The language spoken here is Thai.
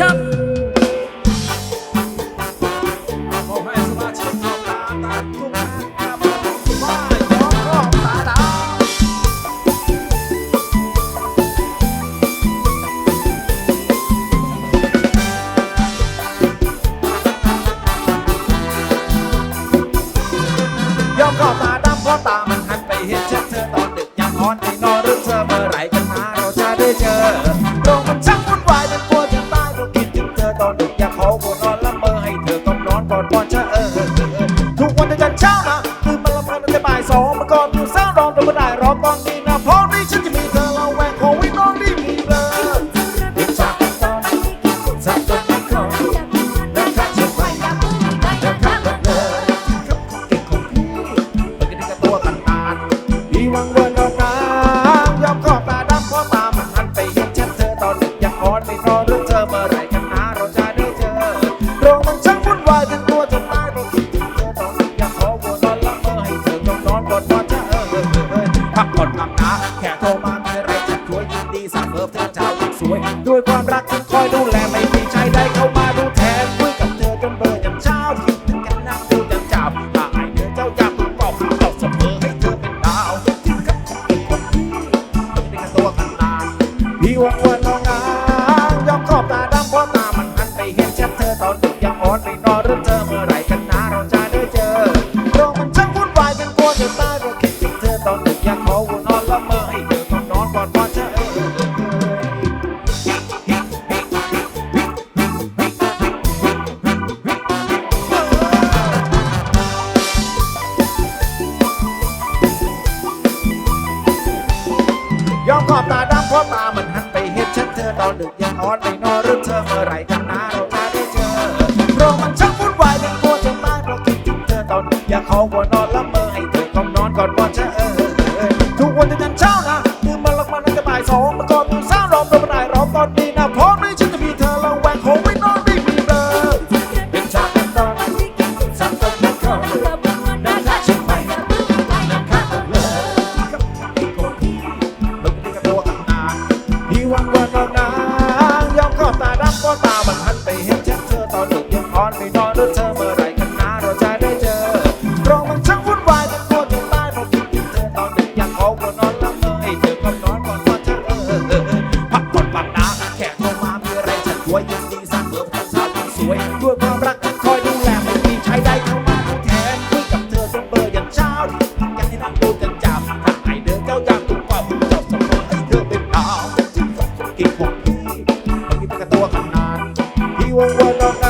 ครับผมให้สมาชิกของตาตาทุกท่าบอยอมก็ตาดายอมก็ตาดำเพราะตามันหันไปเห็นฉันเธอตอนดึกยังอ่อนไม่นอน ได้รอก่อนนี้นะเพราะนี่ฉันจะมีเธอเราแหวกของวินอนรีบมีเลยเด็กจากตอนสักจนไม่ครบแล้วข้าจะไปแล้วข้าจะเลยครับเก่งของพี่มันก็ได้กับตัวกันนานพี่วังเวิ พักผ่อนพักนะแค่โทรมามีอไรจะช่วยยินดีสามเพิ่มเธอเจ้าสวย ด้วยความรักที่คอยดูแลไม่มีใจได้เข้ามาดูแทนคุยกับเธอจนเบอร์ยันเช้าคิดถึงกันนั่งดูยันเจ้าถ้าไอเธอเจ้าอยากก็ฟังเสมอให้เธอเป็นดาวที่กับเป็นคนที่ไม่ได้กับตัวกันนานพี่หวังว่าน้อง ตาดำเพราะตามันหันไปเห็นฉันเธอตอนดึกยังนอนไม่นอนหรือเธอเมื่อไหร่กันนะเราจะได้เจอเพราะมันช่างวุ่นวายจนกลัวจะตายเพราะคิดถึงเธอตอนดึกอยากขอวัวนอนละเมอให้เธอต้องนอนก่อนก่อนจะเออเออเออทุกวันจะยันเช้านะตื่นมาลักมันตั้งแต่บ่ายสองมาก่อนตื่นสายรอมตัวมาได้รอตอนนี้นะเพราะ อ่อนไม่นอนหรือเธอเมื่อไรกันนะเราจะได้เจอโรคมันช่างวุ่นวายจนกลัวจะตายเพราะคิดถึงเธอตอนดึกอยังขอวัวนอนละเมอให้เธอก็นอนก่อนก่อนจะเออเออพักผ่อนปันนะแค่โทรมามีอะไรฉันช่วยยินดีสั่งเบอร์ของสาวสวยด้วยความรักที่คอยดูแลไม่มีใครได้เข้ามาดูแทนคุยกับเธอจนเบอร์ยันเช้าอยากให้นั่งดูกันจับถ้าไอเดินเจ้าอยากถูกเป่าเจ้าเสมอให้เธอเป็นดาวจริงกับกินของพี่มันมีเป็นกับตัวขนานพี่วงวนนอน